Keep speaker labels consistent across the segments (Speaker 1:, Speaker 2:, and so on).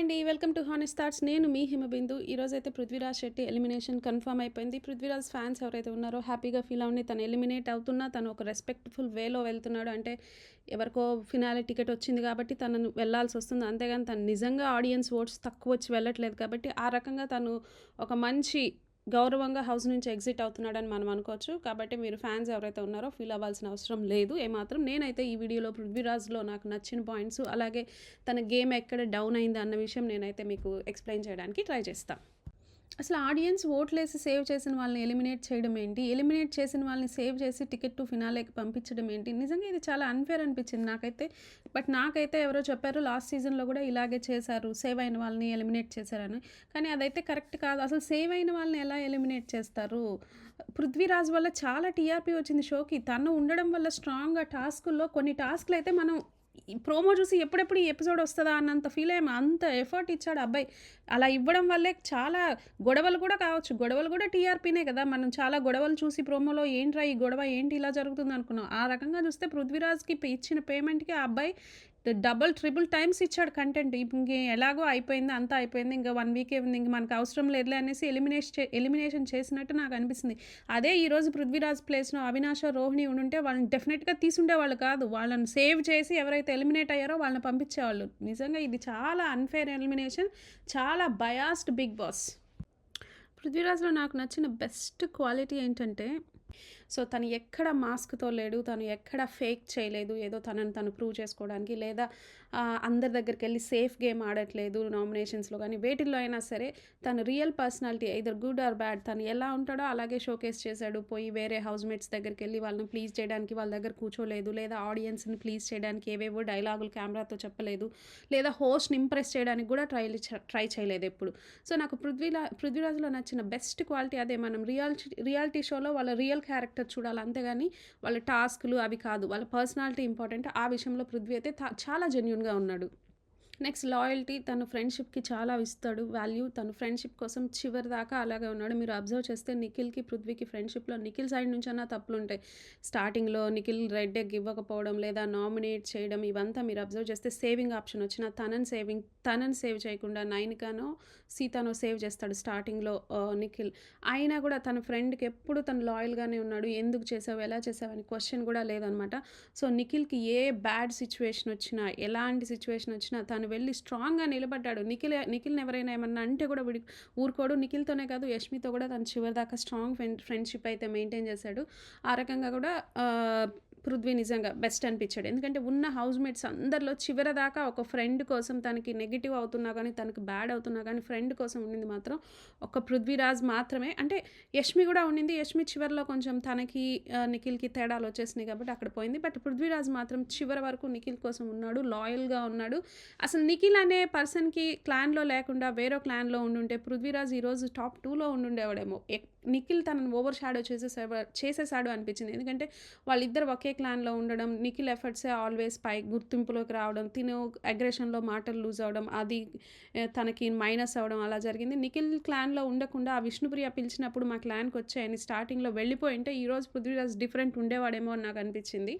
Speaker 1: అండి welcome to honest thoughts నేను మీ హిమబిందు ఈరోజైతే అయితే పృథ్వీరాజ్ శెట్టి ఎలిమినేషన్ కన్ఫర్మ్ అయిపోయింది పృథ్వీరాజ్ ఫ్యాన్స్ ఎవరైతే ఉన్నారో హ్యాపీగా ఫీల్ అవుని తను ఎలిమినేట్ అవుతున్నా తను ఒక రెస్పెక్ట్ఫుల్ వేలో వెళ్తున్నాడు అంటే ఎవరికో ఫినాలే టికెట్ వచ్చింది కాబట్టి తనను వెళ్లాల్సి వస్తుంది అంతేగాని తను నిజంగా ఆడియన్స్ ఓట్స్ తక్కువ వచ్చి వెళ్ళట్లేదు కాబట్టి ఆ రకంగా తను ఒక మంచి గౌరవంగా హౌస్ నుంచి ఎగ్జిట్ అవుతున్నాడని మనం అనుకోవచ్చు కాబట్టి మీరు ఫ్యాన్స్ ఎవరైతే ఉన్నారో ఫీల్ అవ్వాల్సిన అవసరం లేదు ఏమాత్రం నేనైతే ఈ వీడియోలో పృథ్వీరాజ్లో నాకు నచ్చిన పాయింట్స్ అలాగే తన గేమ్ ఎక్కడ డౌన్ అయింది అన్న విషయం నేనైతే మీకు ఎక్స్ప్లెయిన్ చేయడానికి ట్రై చేస్తాను అసలు ఆడియన్స్ ఓట్లేసి సేవ్ చేసిన వాళ్ళని ఎలిమినేట్ చేయడం ఏంటి ఎలిమినేట్ చేసిన వాళ్ళని సేవ్ చేసి టికెట్ టు ఫినాలేకి పంపించడం ఏంటి నిజంగా ఇది చాలా అన్ఫేర్ అనిపించింది నాకైతే బట్ నాకైతే ఎవరో చెప్పారు లాస్ట్ సీజన్లో కూడా ఇలాగే చేశారు సేవ్ అయిన వాళ్ళని ఎలిమినేట్ చేశారని కానీ అదైతే కరెక్ట్ కాదు అసలు సేవ్ అయిన వాళ్ళని ఎలా ఎలిమినేట్ చేస్తారు పృథ్వీరాజ్ వల్ల చాలా టీఆర్పీ వచ్చింది షోకి తను ఉండడం వల్ల స్ట్రాంగ్గా టాస్కుల్లో కొన్ని టాస్క్లు అయితే మనం ప్రోమో చూసి ఎప్పుడెప్పుడు ఈ ఎపిసోడ్ వస్తుందా అన్నంత ఫీల్ అయ్యాము అంత ఎఫర్ట్ ఇచ్చాడు అబ్బాయి అలా ఇవ్వడం వల్లే చాలా గొడవలు కూడా కావచ్చు గొడవలు కూడా టీఆర్పీనే కదా మనం చాలా గొడవలు చూసి ప్రోమోలో ఏంట్రా ఈ గొడవ ఏంటి ఇలా జరుగుతుంది అనుకున్నాం ఆ రకంగా చూస్తే పృథ్వీరాజ్కి ఇచ్చిన పేమెంట్కి ఆ అబ్బాయి డబల్ ట్రిపుల్ టైమ్స్ ఇచ్చాడు కంటెంట్ ఇంక ఎలాగో అయిపోయింది అంతా అయిపోయింది ఇంకా వన్ వీక్ ఏమింది ఇంక మనకు అవసరం లేదులే అనేసి ఎలిమినేషన్ చే ఎలిమినేషన్ చేసినట్టు నాకు అనిపిస్తుంది అదే ఈరోజు పృథ్వీరాజ్ ప్లేస్లో అవినాశ రోహిణి ఉండుంటే వాళ్ళని డెఫినెట్గా తీసుండేవాళ్ళు కాదు వాళ్ళని సేవ్ చేసి ఎవరైతే ఎలిమినేట్ అయ్యారో వాళ్ళని పంపించేవాళ్ళు నిజంగా ఇది చాలా అన్ఫేర్ ఎలిమినేషన్ చాలా బయాస్డ్ బిగ్ బాస్ పృథ్వీరాజ్లో నాకు నచ్చిన బెస్ట్ క్వాలిటీ ఏంటంటే సో తను ఎక్కడ మాస్క్తో లేడు తను ఎక్కడ ఫేక్ చేయలేదు ఏదో తనను తను ప్రూవ్ చేసుకోవడానికి లేదా అందరి దగ్గరికి వెళ్ళి సేఫ్ గేమ్ ఆడట్లేదు నామినేషన్స్లో కానీ వేటిల్లో అయినా సరే తను real personality either good or bad తను ఎలా ఉంటాడో అలాగే షోకేస్ చేశాడు పోయి వేరే హౌస్ మేట్స్ దగ్గరికి వెళ్ళి వాళ్ళని ప్లీజ్ చేయడానికి వాళ్ళ దగ్గర కూర్చోలేదు లేదా ఆడియన్స్ని ప్లీజ్ చేయడానికి ఏవేవో డైలాగులు కెమెరాతో చెప్పలేదు లేదా హోస్ట్ని ఇంప్రెస్ చేయడానికి కూడా ట్రై ట్రై చేయలేదు ఎప్పుడు సో నాకు పృథ్వీలా పృథ్వీరాజులో నచ్చిన బెస్ట్ క్వాలిటీ అదే మనం రియాలిటీ రియాలిటీ షోలో వాళ్ళ రియల్ క్యారెక్టర్ క్యారెక్టర్ చూడాలి అంతేగాని వాళ్ళ టాస్కులు అవి కాదు వాళ్ళ పర్సనాలిటీ ఇంపార్టెంట్ ఆ విషయంలో పృథ్వీ అయితే చాలా జెన్యున్గా ఉన్నాడు నెక్స్ట్ లాయల్టీ తను ఫ్రెండ్షిప్కి చాలా ఇస్తాడు వాల్యూ తను ఫ్రెండ్షిప్ కోసం చివరి దాకా అలాగే ఉన్నాడు మీరు అబ్జర్వ్ చేస్తే నిఖిల్కి పృథ్వీకి ఫ్రెండ్షిప్లో నిఖిల్ సైడ్ నుంచి అన్న తప్పులు ఉంటాయి స్టార్టింగ్లో నిఖిల్ రెడ్ ఎగ్ ఇవ్వకపోవడం లేదా నామినేట్ చేయడం ఇవంతా మీరు అబ్జర్వ్ చేస్తే సేవింగ్ ఆప్షన్ వచ్చిన తనని సేవింగ్ తనని సేవ్ చేయకుండా నైన్గానో సీతానో సేవ్ చేస్తాడు స్టార్టింగ్లో నిఖిల్ అయినా కూడా తన ఫ్రెండ్కి ఎప్పుడు తను లాయల్గానే ఉన్నాడు ఎందుకు చేసావు ఎలా చేసావు అని క్వశ్చన్ కూడా లేదనమాట సో నిఖిల్కి ఏ బ్యాడ్ సిచ్యువేషన్ వచ్చినా ఎలాంటి సిచ్యువేషన్ వచ్చినా తను వెళ్ళి స్ట్రాంగ్గా నిలబడ్డాడు నిఖిల్ నిఖిల్ని ఎవరైనా ఏమన్నా అంటే కూడా విడి ఊరుకోడు నిఖిల్తోనే కాదు యష్మితో కూడా తన చివరిదాకా స్ట్రాంగ్ ఫ్రెండ్ ఫ్రెండ్షిప్ అయితే మెయింటైన్ చేశాడు ఆ రకంగా కూడా పృథ్వీ నిజంగా బెస్ట్ అనిపించాడు ఎందుకంటే ఉన్న హౌస్ మేట్స్ అందరిలో చివరిదాకా ఒక ఫ్రెండ్ కోసం తనకి నెగిటివ్ అవుతున్నా కానీ తనకి బ్యాడ్ అవుతున్నా కానీ ఫ్రెండ్ కోసం ఉండింది మాత్రం ఒక పృథ్వీరాజ్ మాత్రమే అంటే యష్మి కూడా ఉండింది యష్మి చివరిలో కొంచెం తనకి నిఖిల్కి తేడాలు వచ్చేసినాయి కాబట్టి అక్కడ పోయింది బట్ పృథ్వీరాజ్ మాత్రం చివరి వరకు నిఖిల్ కోసం ఉన్నాడు లాయల్గా ఉన్నాడు అసలు నిఖిల్ అనే పర్సన్కి క్లాన్లో లేకుండా వేరే క్లాన్లో ఉండుంటే పృథ్వీరాజ్ ఈరోజు టాప్ టూలో ఉండుండేవాడేమో నిఖిల్ తనను ఓవర్ షాడో చేసేసా చేసేసాడు అనిపించింది ఎందుకంటే వాళ్ళిద్దరు ఒకే ఒకే క్లాన్లో ఉండడం నిఖిల్ ఎఫర్ట్సే ఆల్వేస్ పై గుర్తింపులోకి రావడం తిను అగ్రెషన్లో మాటలు లూజ్ అవడం అది తనకి మైనస్ అవడం అలా జరిగింది నిఖిల్ క్లాన్లో ఉండకుండా ఆ విష్ణుప్రియ పిలిచినప్పుడు మా క్లాన్కి వచ్చాయని స్టార్టింగ్లో వెళ్ళిపోయి వెళ్ళిపోయింటే ఈరోజు పృథ్వీరాజ్ డిఫరెంట్ ఉండేవాడేమో అని నాకు అనిపించింది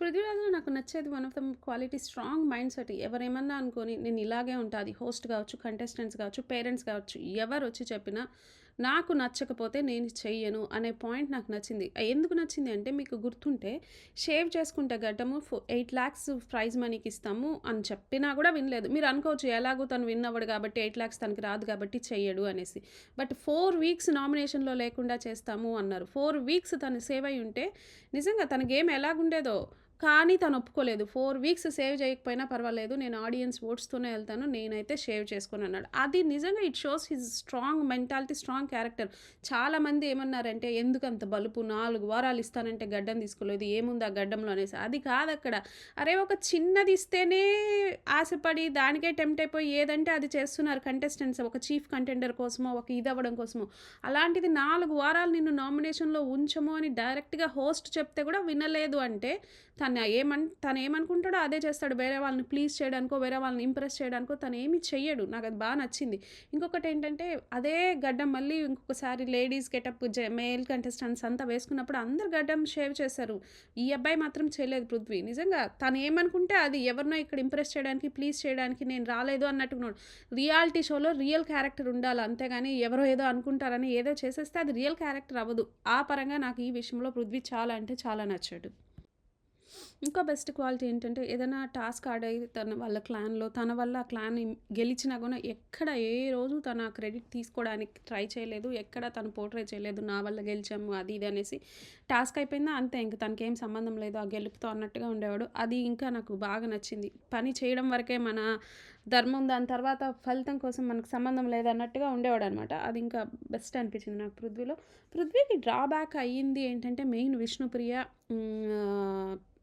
Speaker 1: పృథ్వీరాజులో నాకు నచ్చేది one of the quality strong mindset ఎవరేమన్నా అనుకొని నేను ఇలాగే ఉంటుంది హోస్ట్ కావచ్చు కంటెస్టెంట్స్ కావచ్చు పేరెంట్స్ కావచ్చు ఎవరు వచ్చి చెప్పినా నాకు నచ్చకపోతే నేను చెయ్యను అనే పాయింట్ నాకు నచ్చింది ఎందుకు నచ్చింది అంటే మీకు గుర్తుంటే షేవ్ చేసుకుంటే గడ్డము ఎయిట్ ల్యాక్స్ ప్రైజ్ మనీకి ఇస్తాము అని చెప్పినా కూడా వినలేదు మీరు అనుకోవచ్చు ఎలాగో తను విన్ అవ్వడు కాబట్టి ఎయిట్ ల్యాక్స్ తనకి రాదు కాబట్టి చెయ్యడు అనేసి బట్ ఫోర్ వీక్స్ నామినేషన్లో లేకుండా చేస్తాము అన్నారు ఫోర్ వీక్స్ తను సేవ్ అయి ఉంటే నిజంగా తన గేమ్ ఎలాగుండేదో కానీ తను ఒప్పుకోలేదు ఫోర్ వీక్స్ సేవ్ చేయకపోయినా పర్వాలేదు నేను ఆడియన్స్ ఓట్స్తూనే వెళ్తాను నేనైతే సేవ్ చేసుకుని అన్నాడు అది నిజంగా it shows his strong mentality strong character చాలామంది ఏమన్నారంటే ఎందుకు అంత బలుపు నాలుగు వారాలు ఇస్తానంటే గడ్డం తీసుకోలేదు ఏముంది ఆ గడ్డంలో అనేసి అది కాదు అక్కడ అరే ఒక చిన్నది ఇస్తేనే ఆశపడి దానికే టెంప్ట్ అయిపోయి ఏదంటే అది చేస్తున్నారు కంటెస్టెంట్స్ ఒక చీఫ్ కంటెండర్ కోసమో ఒక ఇది అవ్వడం కోసమో అలాంటిది నాలుగు వారాలు నిన్ను నామినేషన్లో ఉంచము అని డైరెక్ట్గా హోస్ట్ చెప్తే కూడా వినలేదు అంటే తన తను ఏమన్ తను ఏమనుకుంటాడో అదే చేస్తాడు వేరే వాళ్ళని ప్లీజ్ చేయడానికో వేరే వాళ్ళని ఇంప్రెస్ చేయడానికో తను ఏమి చెయ్యడు నాకు అది బాగా నచ్చింది ఇంకొకటి ఏంటంటే అదే గడ్డం మళ్ళీ ఇంకొకసారి లేడీస్ గెటప్ జె మేల్ కంటెస్టెంట్స్ అంతా వేసుకున్నప్పుడు అందరు గడ్డం షేవ్ చేశారు ఈ అబ్బాయి మాత్రం చేయలేదు పృథ్వీ నిజంగా తను ఏమనుకుంటే అది ఎవరినో ఇక్కడ ఇంప్రెస్ చేయడానికి ప్లీజ్ చేయడానికి నేను రాలేదు అన్నట్టుకున్నాడు రియాలిటీ షోలో రియల్ క్యారెక్టర్ ఉండాలి అంతేగాని ఎవరో ఏదో అనుకుంటారని ఏదో చేసేస్తే అది రియల్ క్యారెక్టర్ అవ్వదు ఆ పరంగా నాకు ఈ విషయంలో పృథ్వీ చాలా అంటే చాలా నచ్చాడు ఇంకా బెస్ట్ క్వాలిటీ ఏంటంటే ఏదైనా టాస్క్ ఆడే తన వాళ్ళ క్లాన్లో తన వల్ల ఆ క్లాన్ గెలిచినా కూడా ఎక్కడ ఏ రోజు తన క్రెడిట్ తీసుకోవడానికి ట్రై చేయలేదు ఎక్కడ తను పోర్ట్రే చేయలేదు నా వల్ల గెలిచాము అది ఇది అనేసి టాస్క్ అయిపోయిందా అంతే ఇంకా తనకేం సంబంధం లేదు ఆ గెలుపుతో అన్నట్టుగా ఉండేవాడు అది ఇంకా నాకు బాగా నచ్చింది పని చేయడం వరకే మన ధర్మం దాని తర్వాత ఫలితం కోసం మనకు సంబంధం లేదన్నట్టుగా ఉండేవాడు అనమాట అది ఇంకా బెస్ట్ అనిపించింది నాకు పృథ్వీలో పృథ్వీకి డ్రాబ్యాక్ అయ్యింది ఏంటంటే మెయిన్ విష్ణుప్రియ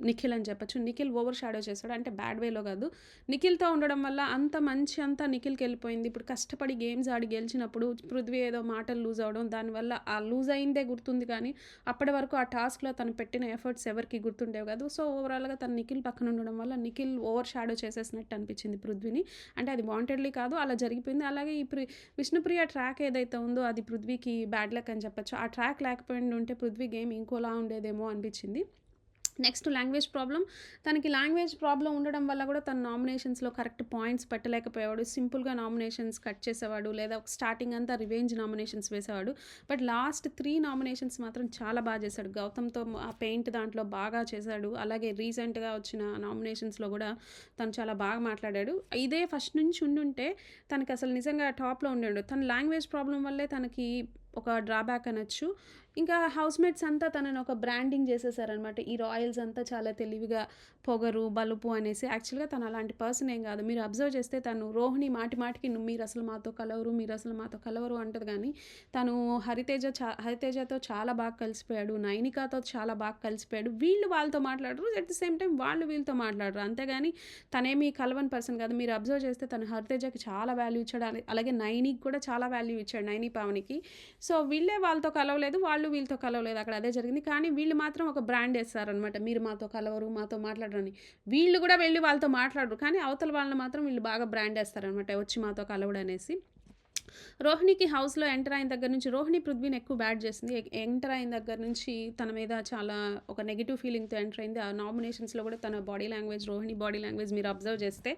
Speaker 1: నిఖిల్ అని చెప్పచ్చు నిఖిల్ ఓవర్ షాడో చేస్తాడు అంటే బ్యాడ్ వేలో కాదు నిఖిల్తో ఉండడం వల్ల అంత మంచి అంతా నిఖిల్కి వెళ్ళిపోయింది ఇప్పుడు కష్టపడి గేమ్స్ ఆడి గెలిచినప్పుడు పృథ్వీ ఏదో మాటలు లూజ్ అవడం దానివల్ల ఆ లూజ్ అయిందే గుర్తుంది కానీ అప్పటి వరకు ఆ టాస్క్లో తను పెట్టిన ఎఫర్ట్స్ ఎవరికి గుర్తుండేవి కాదు సో ఓవరాల్గా తను నిఖిల్ పక్కన ఉండడం వల్ల నిఖిల్ ఓవర్ షాడో చేసేసినట్టు అనిపించింది పృథ్వీని అంటే అది వాంటెడ్లీ కాదు అలా జరిగిపోయింది అలాగే ఈ ప్రి విష్ణుప్రియ ట్రాక్ ఏదైతే ఉందో అది పృథ్వీకి బ్యాడ్ లక్ అని చెప్పచ్చు ఆ ట్రాక్ లేకపోయి ఉంటే పృథ్వీ గేమ్ ఇంకోలా ఉండేదేమో అనిపించింది నెక్స్ట్ లాంగ్వేజ్ ప్రాబ్లం తనకి లాంగ్వేజ్ ప్రాబ్లం ఉండడం వల్ల కూడా తన నామినేషన్స్లో కరెక్ట్ పాయింట్స్ పెట్టలేకపోయాడు సింపుల్గా నామినేషన్స్ కట్ చేసేవాడు లేదా స్టార్టింగ్ అంతా రివెంజ్ నామినేషన్స్ వేసేవాడు బట్ లాస్ట్ త్రీ నామినేషన్స్ మాత్రం చాలా బాగా చేశాడు గౌతమ్తో ఆ పెయింట్ దాంట్లో బాగా చేశాడు అలాగే రీసెంట్గా వచ్చిన నామినేషన్స్లో కూడా తను చాలా బాగా మాట్లాడాడు ఇదే ఫస్ట్ నుంచి ఉండుంటే తనకి అసలు నిజంగా టాప్లో ఉండేడు తన లాంగ్వేజ్ ప్రాబ్లం వల్లే తనకి ఒక డ్రాబ్యాక్ అనొచ్చు ఇంకా హౌస్ మేట్స్ అంతా తనని ఒక బ్రాండింగ్ చేసేసారనమాట ఈ రాయల్స్ అంతా చాలా తెలివిగా పొగరు బలుపు అనేసి యాక్చువల్గా తను అలాంటి పర్సన్ ఏం కాదు మీరు అబ్జర్వ్ చేస్తే తను రోహిణి మాటి మాటికి మీరు అసలు మాతో కలవరు మీరు అసలు మాతో కలవరు అంటది కానీ తను హరితేజ చా హరితేజతో చాలా బాగా కలిసిపోయాడు నైనికాతో చాలా బాగా కలిసిపోయాడు వీళ్ళు వాళ్ళతో మాట్లాడరు అట్ ది సేమ్ టైం వాళ్ళు వీళ్ళతో మాట్లాడరు అంతేగాని తనేమి కలవని పర్సన్ కాదు మీరు అబ్జర్వ్ చేస్తే తను హరితేజకి చాలా వాల్యూ ఇచ్చాడు అలాగే నైనికి కూడా చాలా వాల్యూ ఇచ్చాడు నైని పావనికి సో వీళ్ళే వాళ్ళతో కలవలేదు వాళ్ళు వాళ్ళు వీళ్ళతో కలవలేదు అక్కడ అదే జరిగింది కానీ వీళ్ళు మాత్రం ఒక బ్రాండ్ వేస్తారనమాట మీరు మాతో కలవరు మాతో మాట్లాడరని వీళ్ళు కూడా వెళ్ళి వాళ్ళతో మాట్లాడరు కానీ అవతల వాళ్ళని మాత్రం వీళ్ళు బాగా బ్రాండ్ వేస్తారనమాట వచ్చి మాతో కలవడు అనేసి రోహిణికి హౌస్లో ఎంటర్ అయిన దగ్గర నుంచి రోహిణి పృథ్వీని ఎక్కువ బ్యాడ్ చేసింది ఎంటర్ అయిన దగ్గర నుంచి తన మీద చాలా ఒక నెగిటివ్ ఫీలింగ్తో ఎంటర్ అయింది ఆ నామినేషన్స్లో కూడా తన body language Rohini body language మీరు అబ్జర్వ్ చేస్తే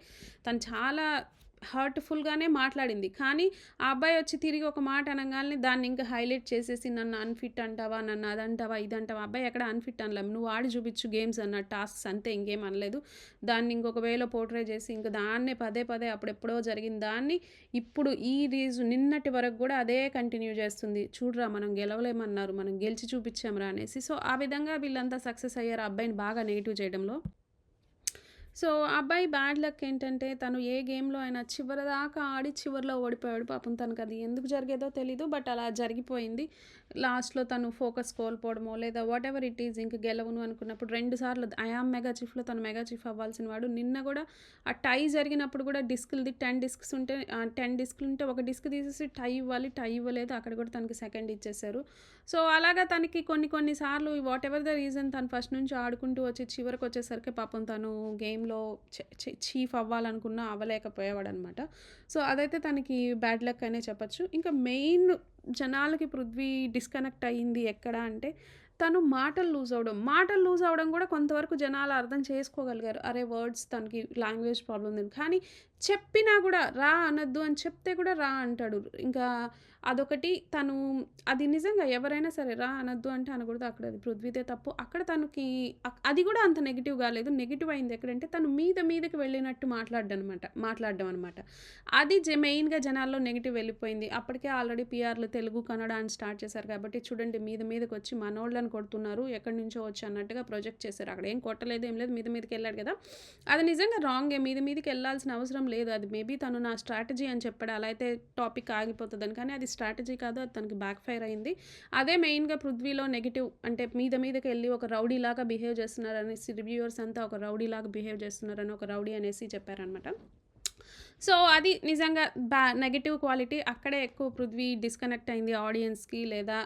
Speaker 1: తను చాలా హర్ట్ఫుల్గానే మాట్లాడింది కానీ ఆ అబ్బాయి వచ్చి తిరిగి ఒక మాట అనగానే దాన్ని ఇంకా హైలైట్ చేసేసి నన్ను అన్ఫిట్ అంటావా నన్ను అదంటావా ఇదంటావా అబ్బాయి ఎక్కడ అన్ఫిట్ అనలేము నువ్వు ఆడి చూపించు గేమ్స్ అన్న టాస్క్స్ అంతే ఇంకేం అనలేదు దాన్ని ఇంకొకవేళ పోర్ట్రే చేసి ఇంకా దాన్నే పదే పదే అప్పుడెప్పుడో జరిగిన దాన్ని ఇప్పుడు ఈ రీజు నిన్నటి వరకు కూడా అదే కంటిన్యూ చేస్తుంది చూడరా మనం గెలవలేమన్నారు మనం గెలిచి చూపించాంరా అనేసి సో ఆ విధంగా వీళ్ళంతా సక్సెస్ అయ్యారు అబ్బాయిని బాగా నెగిటివ్ చేయడంలో సో అబ్బాయి బ్యాడ్ లక్ ఏంటంటే తను ఏ గేమ్లో అయినా చివరి దాకా ఆడి చివరిలో ఓడిపోయాడు పాపం తనకు అది ఎందుకు జరిగేదో తెలీదు బట్ అలా జరిగిపోయింది లాస్ట్లో తను ఫోకస్ కోల్పోవడమో లేదా వాట్ ఎవర్ ఇట్ ఈజ్ ఇంక గెలవను అనుకున్నప్పుడు రెండు సార్లు ఐఆమ్ మెగా చీఫ్లో తను మెగా చీఫ్ అవ్వాల్సిన వాడు నిన్న కూడా ఆ టై జరిగినప్పుడు కూడా డిస్కులది టెన్ డిస్క్స్ ఉంటే టెన్ డిస్క్లు ఉంటే ఒక డిస్క్ తీసేసి టై ఇవ్వాలి టై ఇవ్వలేదు అక్కడ కూడా తనకి సెకండ్ ఇచ్చేసారు సో అలాగా తనకి కొన్ని కొన్నిసార్లు వాట్ ఎవర్ ద రీజన్ తను ఫస్ట్ నుంచి ఆడుకుంటూ వచ్చి చివరికి వచ్చేసరికి పాపం తను గేమ్ లో చీఫ్ అవ్వాలనుకున్నా అవ్వలేకపోయేవాడు అనమాట సో అదైతే తనకి బ్యాడ్ లక్ అనే చెప్పచ్చు ఇంకా మెయిన్ జనాలకి పృథ్వీ డిస్కనెక్ట్ అయ్యింది ఎక్కడ అంటే తను మాటలు లూజ్ అవడం మాటలు లూజ్ అవడం కూడా కొంతవరకు జనాలు అర్థం చేసుకోగలిగారు అరే వర్డ్స్ తనకి లాంగ్వేజ్ ప్రాబ్లం ఉంది కానీ చెప్పినా కూడా రా అనొద్దు అని చెప్తే కూడా రా అంటాడు ఇంకా అదొకటి తను అది నిజంగా ఎవరైనా సరే రా అనొద్దు అంటే అనకూడదు అక్కడ అది పృథ్వీదే తప్పు అక్కడ తనకి అది కూడా అంత నెగిటివ్ కాలేదు నెగిటివ్ అయింది ఎక్కడంటే తను మీద మీదకి వెళ్ళినట్టు మాట్లాడడం అనమాట మాట్లాడడం అనమాట అది మెయిన్గా జనాల్లో నెగిటివ్ వెళ్ళిపోయింది అప్పటికే ఆల్రెడీ పిఆర్లు తెలుగు కన్నడ అని స్టార్ట్ చేశారు కాబట్టి చూడండి మీద మీదకి వచ్చి మనోళ్ళని కొడుతున్నారు ఎక్కడి నుంచో వచ్చి అన్నట్టుగా ప్రొజెక్ట్ చేశారు అక్కడ ఏం కొట్టలేదు ఏం లేదు మీద మీదకి వెళ్ళాడు కదా అది నిజంగా రాంగే మీద మీదకి వెళ్ళాల్సిన అవసరం లేదు అది మేబీ తను నా స్ట్రాటజీ అని చెప్పాడు అలా అయితే టాపిక్ ఆగిపోతుందని కానీ అది స్ట్రాటజీ కాదు అది తనకి బ్యాక్ ఫైర్ అయింది అదే మెయిన్గా పృథ్వీలో నెగిటివ్ అంటే మీద మీదకి వెళ్ళి ఒక రౌడీలాగా బిహేవ్ అనేసి రివ్యూవర్స్ అంతా ఒక రౌడీలాగా బిహేవ్ చేస్తున్నారని ఒక రౌడీ అనేసి చెప్పారనమాట సో అది నిజంగా బ్యా నెగిటివ్ క్వాలిటీ అక్కడే ఎక్కువ పృథ్వీ డిస్కనెక్ట్ అయింది ఆడియన్స్కి లేదా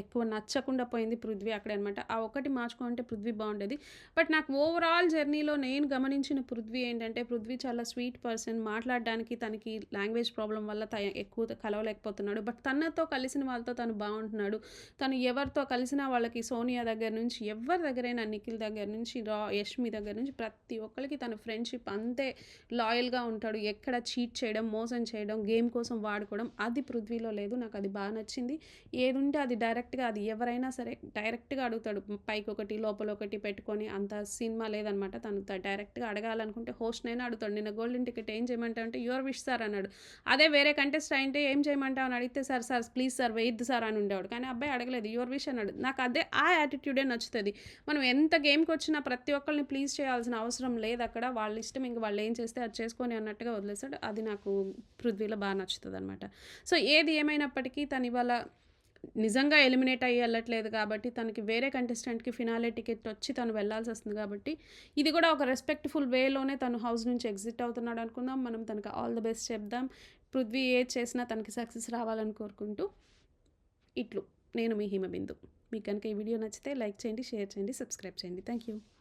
Speaker 1: ఎక్కువ నచ్చకుండా పోయింది పృథ్వీ అక్కడ అనమాట ఆ ఒకటి మార్చుకుంటే పృథ్వీ బాగుండేది బట్ నాకు ఓవరాల్ జర్నీలో నేను గమనించిన పృథ్వీ ఏంటంటే పృథ్వీ చాలా స్వీట్ పర్సన్ మాట్లాడడానికి తనకి లాంగ్వేజ్ ప్రాబ్లం వల్ల త ఎక్కువ కలవలేకపోతున్నాడు బట్ తనతో కలిసిన వాళ్ళతో తను బాగుంటున్నాడు తను ఎవరితో కలిసినా వాళ్ళకి సోనియా దగ్గర నుంచి ఎవరి దగ్గరైనా నిఖిల్ దగ్గర నుంచి రా యష్మి దగ్గర నుంచి ప్రతి ఒక్కరికి తన ఫ్రెండ్షిప్ అంతే లాయల్గా ఉంటాడు ఎక్కడ చీట్ చేయడం మోసం చేయడం గేమ్ కోసం వాడుకోవడం అది పృథ్వీలో లేదు నాకు అది బాగా నచ్చింది ఏదుంటే అది డైరెక్ట్గా అది ఎవరైనా సరే డైరెక్ట్గా అడుగుతాడు పైకి ఒకటి లోపల ఒకటి పెట్టుకొని అంత సినిమా లేదనమాట తను డైరెక్ట్గా అడగాలనుకుంటే హోస్ట్నైనా అడుగుతాడు నిన్న గోల్డెన్ టికెట్ ఏం చేయమంటావు అంటే యువర్ విష్ సార్ అన్నాడు అదే వేరే కంటెస్ట్ అయితే ఏం చేయమంటావు అని అడిగితే సార్ సార్ ప్లీజ్ సార్ వెయిద్దు సార్ అని ఉండేవాడు కానీ అబ్బాయి అడగలేదు యువర్ విష్ అన్నాడు నాకు అదే ఆ యాటిట్యూడే నచ్చుతుంది మనం ఎంత గేమ్కి వచ్చినా ప్రతి ఒక్కరిని ప్లీజ్ చేయాల్సిన అవసరం లేదు అక్కడ వాళ్ళ ఇష్టం ఇంక వాళ్ళు ఏం చేస్తే అది చేసుకొని అన్నట్టుగా వదిలేసాడు అది నాకు పృథ్వీలో బాగా నచ్చుతుంది అనమాట సో ఏది ఏమైనప్పటికీ తను ఇవాళ నిజంగా ఎలిమినేట్ అయ్యి వెళ్ళట్లేదు కాబట్టి తనకి వేరే కంటెస్టెంట్కి ఫినాలే టికెట్ వచ్చి తను వెళ్ళాల్సి వస్తుంది కాబట్టి ఇది కూడా ఒక రెస్పెక్ట్ఫుల్ వేలోనే తను హౌస్ నుంచి ఎగ్జిట్ అవుతున్నాడు అనుకుందాం మనం తనకి ఆల్ ద బెస్ట్ చెప్దాం పృథ్వీ ఏ చేసినా తనకి సక్సెస్ రావాలని కోరుకుంటూ ఇట్లు నేను మీ హిమబిందు మీకు కనుక ఈ వీడియో నచ్చితే లైక్ చేయండి షేర్ చేయండి సబ్స్క్రైబ్ చేయండి థ్యాంక్ యూ